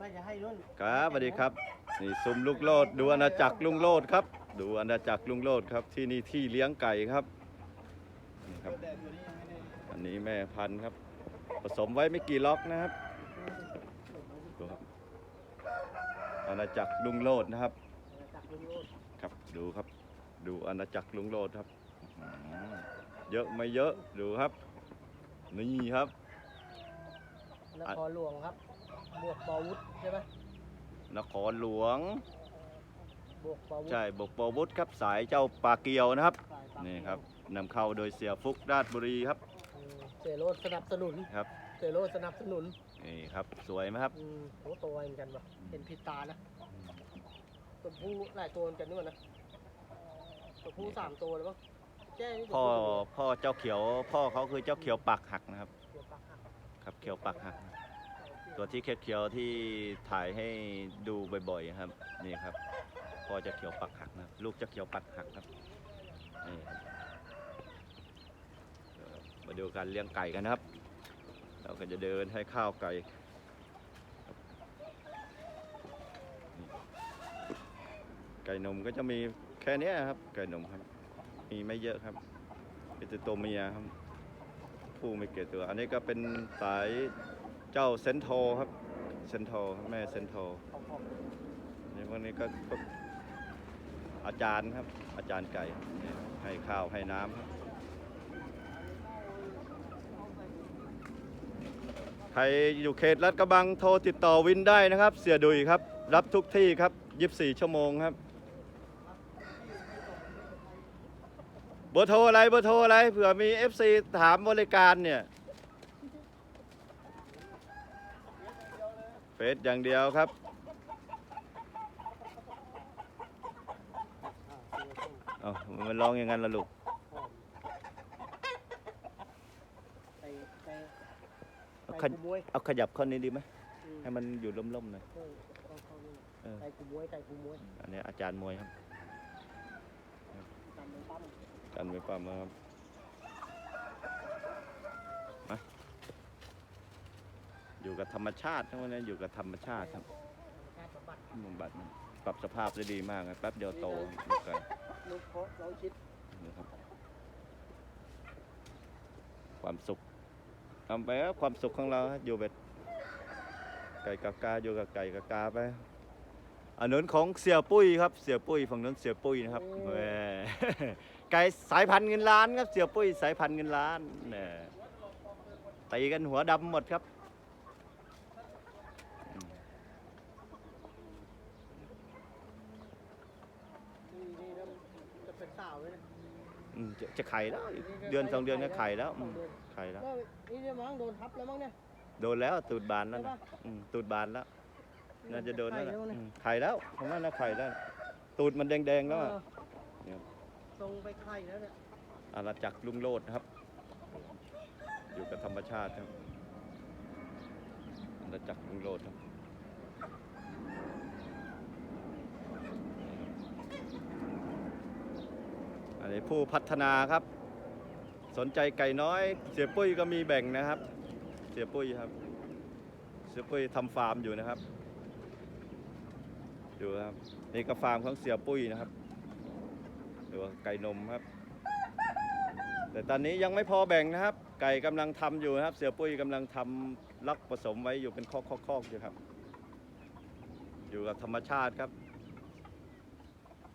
ไม่จะให้รุ่นครับสวัสดีครับนี่ซุ้มลูกโลดดูอาณาจักรลุงโลดครับ ดูอาณาจักรลุงโลดครับ ที่นี่ที่เลี้ยงไก่ครับนี่ครับแต่ตัวนี้ยังไม่ได้อันนี้แม่พันธุ์ครับ ผสมไว้ไม่กี่ล็อกนะครับดูครับอาณาจักรลุงโลดนะครับจากลุงโลดครับดูครับ ดูอาณาจักรลุงโลดครับอื้อหือเยอะไม่เยอะดูครับ นี่ครับนครหลวงครับ บวกปอวุฒใช่ไหมนครหลวง บวกปอวุฒใช่บกปอวุฒิครับสายเจ้าปลาเกียวนะครับสายปั๊มนี่ครับนำเข้าโดยเสียฟุกราชบุรีครับอืมเสยโรดสนับสนุนครับ เสยโรดสนับสนุนนี่ครับสวยไหมครับ อืมโอ้ตัวเหมือนกันวะเห็นผิดตานะตัวผู้หลายตัวเหมือนกันด้วยนะตัวผู้สามตัวเลยมั้งแจ้นี่ตัวพ่อผู้ตัวเมียพ่อเจ้าเขียว พ่อเขาคือเจ้าเขียวปักหักนะครับเดี๋ยวปากหักครับเขียวปักหัก ตัวที่เขียวๆที่ถ่ายให้ดูบ่อยๆครับนี่ครับพ่อจะเขียวปักหักนะลูกจะเขียวปักหักครับนี่ครับมาดูการเลี้ยงไก่กันนะครับ เราก็จะเดินให้ข้าวไก่ครับนี่ไก่นมก็จะมีแค่นี้ครับ ไก่นมครับ มีไม่เยอะครับ เป็นต่ตัวเมียครับ ผู้ไม่เกิดตัว อันนี้ก็เป็นสาย เจ้าเซนโทครับเซนโทรแม่เซนโทขอบขอบนี่พวกนี้ก็อาจารย์ครับ อาจารย์ไก่นี่ให้ข้าวให้น้ำครับใครอยู่เขตลาดกระบังโทรติดต่อวินได้นะครับ เสียดุยครับ รับทุกที่ครับ 24 ชั่วโมงครับ เบอร์โทรอะไรเบอร์โทรอะไรเผื่อมี FC ถามบริการเนี่ย ฟซอย่างเดียวครับอ่าตัวส้มเอ้ามันร้องอย่างนั้นละลูกหอมไปไปเอาไปขยกูมวยเอาขยับเข้านี้ดีไหมอืมให้มันอยู่ล่มๆหน่อย เออต้องเข้านี่เออ ไปกูมวยไปกูมวยอันนี้อาจารย์มวยครับ ตามมันปั้มอาจารย์มวยป้ามาครับมา อยู่กับธรรมชาติทั้งวันนี้อยู่กับธรรมชาติครับชาติบัตรบำบัดมันปรับสภาพได้ดีมากครับแป๊บเดียวโตลูกไก่ลูกเพาะเราชิดนะครับ ความสุขทำไปครับความสุขของเราครับอยู่แบบไก่กากาอยู่กับไก่กากาไปอันนั้นของเสียปุ้ยครับเสียปุ้ยฝั่งนั้นเสียปุ้ยนะครับแหมไก่สายพันธุ์เงินล้านครับเสียปุ้ยสายพันธุ์เงินล้านเนี่ยตีกันหัวดำหมดครับอืม นี่นี่แล้วจะเป็นสาวเลยนะ อืมจะจะไข่แล้วอีกเดือนสองเดือนก็ไข่แล้วอืมไข่แล้วก็นี่เนี่ยมั้งโดนทับแล้วมั้งเนี่ย โดนแล้วตูดบานแล้วใช่นะปะอืมตูดบานแล้ว น่าจะโดนแล้วไข่นะแล้วอืเนี่ยมไข่แล้วผมว่าน่าไข่แล้ว ตูดมันแดงๆแล้วอะเออเนี่ย ทรงไปไข่แล้วเนี่ยอาณาจักรลุงโลดนะครับ อยู่กับธรรมชาติครับอาณาจักรลุงโลดครับอันนี้ ผู้พัฒนาครับ สนใจไก่น้อย เสียปุ้ยก็มีแบ่งนะครับ เสียปุ้ยครับ เสียปุ้ยทำฟาร์มอยู่นะครับดูครับนี่ก็ฟาร์มของเสียปุ้ยนะครับดูว่ไก่นมครับ แต่ตอนนี้ยังไม่พอแบ่งนะครับ ไก่กำลังทำอยู่นะครับ เสียปุ้ยกำลังทำลักผสมไว้อยู่เป็นคอกคอกคอกอยู่ครับ อยู่กับธรรมชาติครับ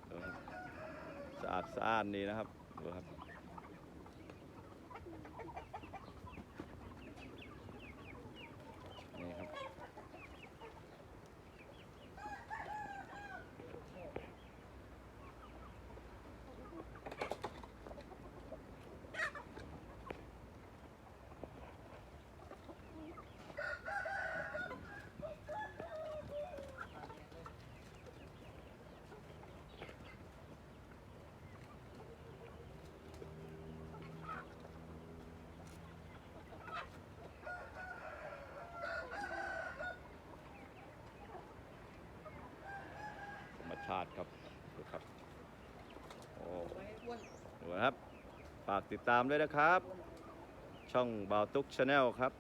ดูครับสะ อาดสะอานนี่นะครับดูครับ ชาติครับดูครับโอ้ไว้อ้วนดูนะครับ ฝากติดตามด้วยนะครับ ช่องบาวตุกชาแนลครับ